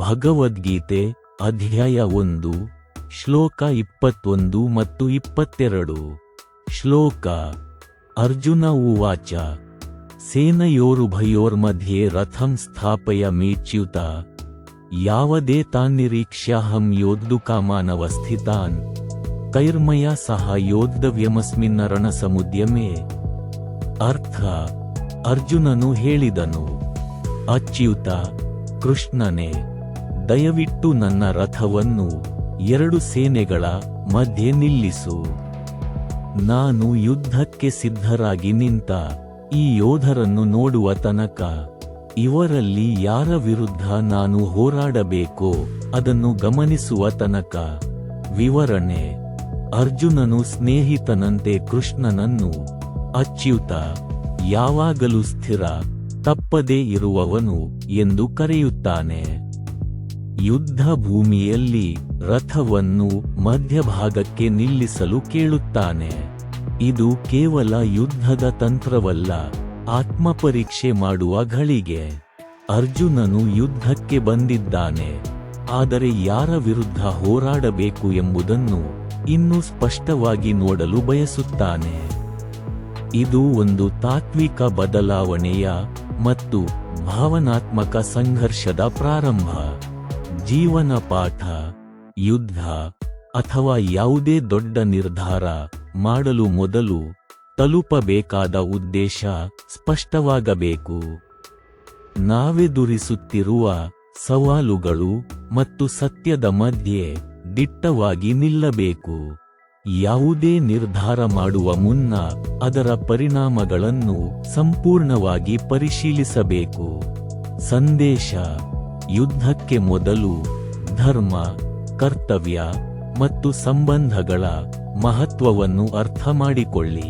ಭಗವದ್ಗೀತೆ ಅಧ್ಯಾಯ ಒಂದು, ಶ್ಲೋಕ ಇಪ್ಪತ್ತೊಂದು ಮತ್ತು ಇಪ್ಪತ್ತೆರಡು. ಶ್ಲೋಕ, ಅರ್ಜುನ ಉವಾಚ, ಸೇನಯೋರುಭಯೋರ್ಮಧ್ಯೆ ರಥಂ ಸ್ಥಾಪಯ ಮೇಚ್ಯುತ, ಯಾವದೇ ತಾನ್ನಿರೀಕ್ಷ್ಯಾಹಂ ಯೋದ್ಧುಕಾಮಾನವಸ್ಥಿತಾನ್ ಕೈರ್ಮಯ ಸಹ ಯೋದ್ಧವ್ಯಮಸ್ಮಿನ್ನರಣ ಸಮುದ್ಯಮೇ ಅರ್ಥ, ಅರ್ಜುನನು ಹೇಳಿದನು, ಅಚ್ಯುತ, ಕೃಷ್ಣನೇ. ದಯವಿಟ್ಟು ನನ್ನ ರಥವನ್ನು ಎರಡು ಸೇನೆಗಳ ಮಧ್ಯೆ ನಿಲ್ಲಿಸು. ನಾನು ಯುದ್ಧಕ್ಕೆ ಸಿದ್ಧರಾಗಿ ನಿಂತ ಈ ಯೋಧರನ್ನು ನೋಡುವ ತನಕ ಇವರಲ್ಲಿ ಯಾರ ವಿರುದ್ಧ ನಾನು ಹೋರಾಡಬೇಕೋ ಅದನ್ನು ಗಮನಿಸುವ ತನಕ ವಿವರಣೆ. ಅರ್ಜುನನು ಸ್ನೇಹಿತನಂತೆ ಕೃಷ್ಣನನ್ನು ಅಚ್ಯುತ ಯಾವಾಗಲೂ ಸ್ಥಿರ, ತಪ್ಪದೇ ಇರುವವನು ಎಂದು ಕರೆಯುತ್ತಾನೆ. ಯುದ್ಧ ಭೂಮಿಯಲ್ಲಿ ರಥವನ್ನು ಮಧ್ಯಭಾಗಕ್ಕೆ ನಿಲ್ಲಿಸಲು ಕೇಳುತ್ತಾನೆ. ಇದು ಕೇವಲ ಯುದ್ಧದ ತಂತ್ರವಲ್ಲ, ಆತ್ಮಪರೀಕ್ಷೆ ಮಾಡುವ ಘಳಿಗೆ. ಅರ್ಜುನನು ಯುದ್ಧಕ್ಕೆ ಬಂದಿದ್ದಾನೆ, ಆದರೆ ಯಾರ ವಿರುದ್ಧ ಹೋರಾಡಬೇಕು ಎಂಬುದನ್ನು ಇನ್ನೂ ಸ್ಪಷ್ಟವಾಗಿ ನೋಡಲು ಬಯಸುತ್ತಾನೆ. ಇದು ಒಂದು ತಾತ್ವಿಕ ಬದಲಾವಣೆಯ ಮತ್ತು ಭಾವನಾತ್ಮಕ ಸಂಘರ್ಷದ ಪ್ರಾರಂಭ. ಜೀವನ ಪಾಠ, ಯುದ್ಧ ಅಥವಾ ಯಾವುದೇ ದೊಡ್ಡ ನಿರ್ಧಾರ ಮಾಡಲು ಮೊದಲು ತಲುಪಬೇಕಾದ ಉದ್ದೇಶ ಸ್ಪಷ್ಟವಾಗಬೇಕು. ನಾವೆದುರಿಸುತ್ತಿರುವ ಸವಾಲುಗಳು ಮತ್ತು ಸತ್ಯದ ಮಧ್ಯೆ ದಿಟ್ಟವಾಗಿ ನಿಲ್ಲಬೇಕು. ಯಾವುದೇ ನಿರ್ಧಾರ ಮಾಡುವ ಮುನ್ನ ಅದರ ಪರಿಣಾಮಗಳನ್ನು ಸಂಪೂರ್ಣವಾಗಿ ಪರಿಶೀಲಿಸಬೇಕು. ಸಂದೇಶ ಯುದ್ಧಕ್ಕೆ ಮೊದಲು ಧರ್ಮ ಕರ್ತವ್ಯ ಮತ್ತು ಸಂಬಂಧಗಳ ಮಹತ್ವವನ್ನು ಅರ್ಥ ಮಾಡಿಕೊಳ್ಳಿ